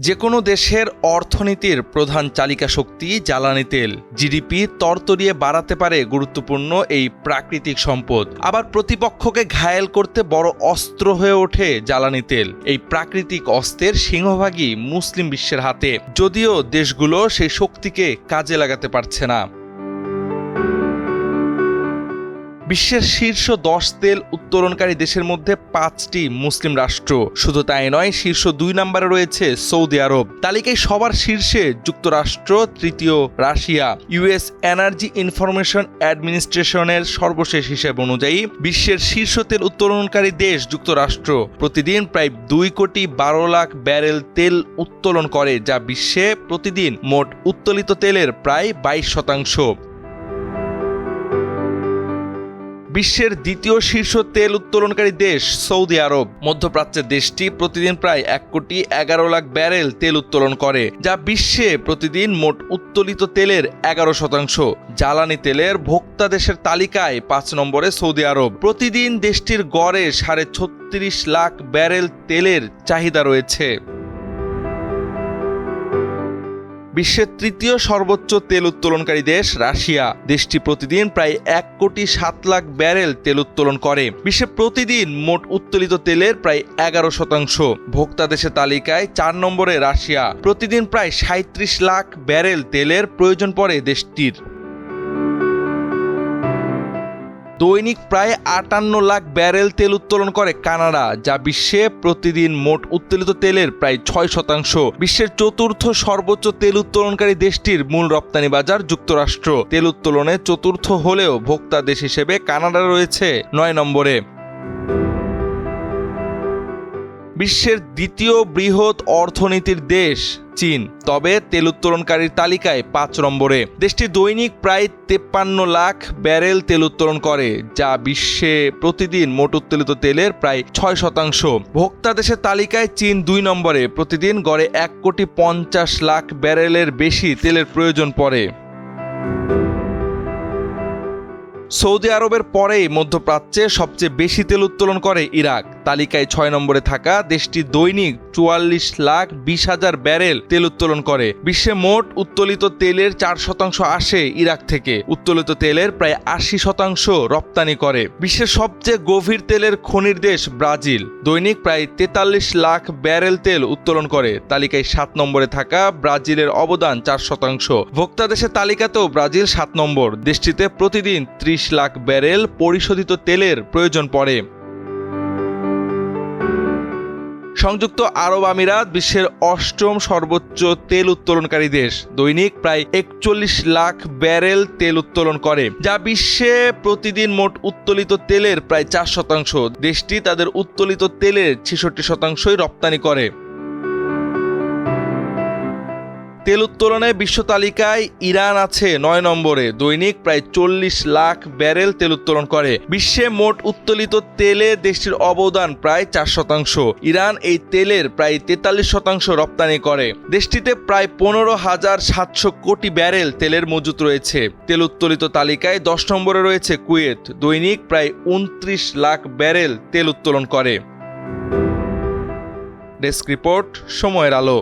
যে কোনো দেশের অর্থনীতির প্রধান চালিকা শক্তি জ্বালানি তেল। জিডিপি তরতরিয়ে বাড়াতে পারে গুরুত্বপূর্ণ এই প্রাকৃতিক সম্পদ। আবার প্রতিপক্ষকে ঘায়েল করতে বড় অস্ত্র হয়ে ওঠে জ্বালানি তেল। এই প্রাকৃতিক অস্ত্রের সিংহভাগই মুসলিম বিশ্বের হাতে। যদিও দেশগুলো সেই শক্তিকে কাজে লাগাতে পারছে না। বিশ্বের শীর্ষ দশ তেল উত্তোলনকারী দেশের মধ্যে পাঁচটি মুসলিম রাষ্ট্র। শুধু তাই নয়, শীর্ষ দুই নম্বরে রয়েছে সৌদি আরব। তালিকায় সবার শীর্ষে যুক্তরাষ্ট্র, তৃতীয় রাশিয়া। ইউএস এনার্জি ইনফরমেশন অ্যাডমিনিস্ট্রেশনের সর্বশেষ হিসেব অনুযায়ী বিশ্বের শীর্ষ তেল উত্তোলনকারী দেশ যুক্তরাষ্ট্র। প্রতিদিন প্রায় দুই কোটি বারো লাখ ব্যারেল তেল উত্তোলন করে, যা বিশ্বে প্রতিদিন মোট উত্তোলিত তেলের প্রায় বাইশ শতাংশ। বিশ্বের দ্বিতীয় শীর্ষ তেল উত্তোলনকারী দেশ সৌদি আরব। মধ্যপ্রাচ্যের দেশটি প্রতিদিন প্রায় এক কোটি এগারো লাখ ব্যারেল তেল উত্তোলন করে, যা বিশ্বে প্রতিদিন মোট উত্তোলিত তেলের এগারো শতাংশ। জ্বালানি তেলের ভোক্তা দেশের তালিকায় পাঁচ নম্বরে সৌদি আরব। প্রতিদিন দেশটির গড়ে সাড়ে ছত্রিশ লাখ ব্যারেল তেলের চাহিদা রয়েছে। বিশ্বের তৃতীয় সর্বোচ্চ তেল উত্তোলনকারী দেশ রাশিয়া। দেশটি প্রতিদিন প্রায় এক কোটি সাত লাখ ব্যারেল তেল উত্তোলন করে। বিশ্বে প্রতিদিন মোট উত্তোলিত তেলের প্রায় এগারো শতাংশ। ভোক্তা দেশের তালিকায় চার নম্বরে রাশিয়া। প্রতিদিন প্রায় সাঁত্রিশ লাখ ব্যারেল তেলের প্রয়োজন পড়ে দেশটির। দৈনিক প্রায় আটান্ন লাখ ব্যারেল তেল উত্তোলন করে কানাডা, যা বিশ্বে প্রতিদিন মোট উত্তোলিত তেলের প্রায় ছয় শতাংশ। বিশ্বের চতুর্থ সর্বোচ্চ তেল উত্তোলনকারী দেশটির মূল রপ্তানি বাজার যুক্তরাষ্ট্র। তেল উত্তোলনে চতুর্থ হলেও ভোক্তা দেশ হিসেবে কানাডা রয়েছে নয় নম্বরে। বিশ্বের দ্বিতীয় বৃহৎ অর্থনীতির দেশ, চীন। তবে তেল উত্তোলনকারীর তালিকায় পাঁচ নম্বরে। দেশটি দৈনিক প্রায় তেপ্পান্ন লাখ ব্যারেল তেল উত্তোলন করে, যা বিশ্বে প্রতিদিন মোট উত্তোলিত তেলের প্রায় ছয় শতাংশ। ভোক্তা দেশের তালিকায় চীন দুই নম্বরে, প্রতিদিন গড়ে এক কোটি পঞ্চাশ লাখ ব্যারেলের বেশি তেলের প্রয়োজন পড়ে। সৌদি আরবের পরেই মধ্যপ্রাচ্যে সবচেয়ে বেশি তেল উত্তোলন করে ইরাক। তালিকায় ছয় নম্বরে থাকা দেশটি দৈনিক চুয়াল্লিশ লাখ বিশ হাজার ব্যারেল তেল উত্তোলন করে। বিশ্বে মোট উত্তোলিত তেলের চার শতাংশ আসে ইরাক থেকে। উত্তোলিত তেলের প্রায় আশি শতাংশ রপ্তানি করে। বিশ্বের সবচেয়ে গভীর তেলের খনির দেশ ব্রাজিল। দৈনিক প্রায় তেতাল্লিশ লাখ ব্যারেল তেল উত্তোলন করে। তালিকায় সাত নম্বরে থাকা ব্রাজিলের অবদান চার শতাংশ। ভোক্তা দেশের তালিকাতেও ব্রাজিল সাত নম্বর। দেশটিতে প্রতিদিন ত্রিশ লাখ ব্যারেল পরিশোধিত তেলের প্রয়োজন পড়ে। সংযুক্ত আরব আমিরাত বিশ্বের অষ্টম সর্বোচ্চ তেল উত্তোলনকারী দেশ। দৈনিক প্রায় একচল্লিশ লাখ ব্যারেল তেল উত্তোলন করে, যা বিশ্বে প্রতিদিন মোট উত্তোলিত তেলের প্রায় চার শতাংশ। দেশটি তাদের উত্তোলিত তেলের ছেষট্টি শতাংশই রপ্তানি করে। তেল উত্তোলনে বিশ্ব তালিকায় ইরান আছে নয় নম্বরে। দৈনিক প্রায় চল্লিশ লাখ ব্যারেল তেল উত্তোলন করে। বিশ্বে মোট উত্তোলিত তেলে দেশটির অবদান প্রায় চার শতাংশ। ইরান এই তেলের প্রায় তেতাল্লিশ শতাংশ রপ্তানি করে। দেশটিতে প্রায় পনেরো হাজার সাতশো কোটি ব্যারেল তেলের মজুত রয়েছে। তেল উত্তোলিত তালিকায় দশ নম্বরে রয়েছে কুয়েত। দৈনিক প্রায় উনত্রিশ লাখ ব্যারেল তেল উত্তোলন করে। ডেস্ক রিপোর্ট সময়ের আলো।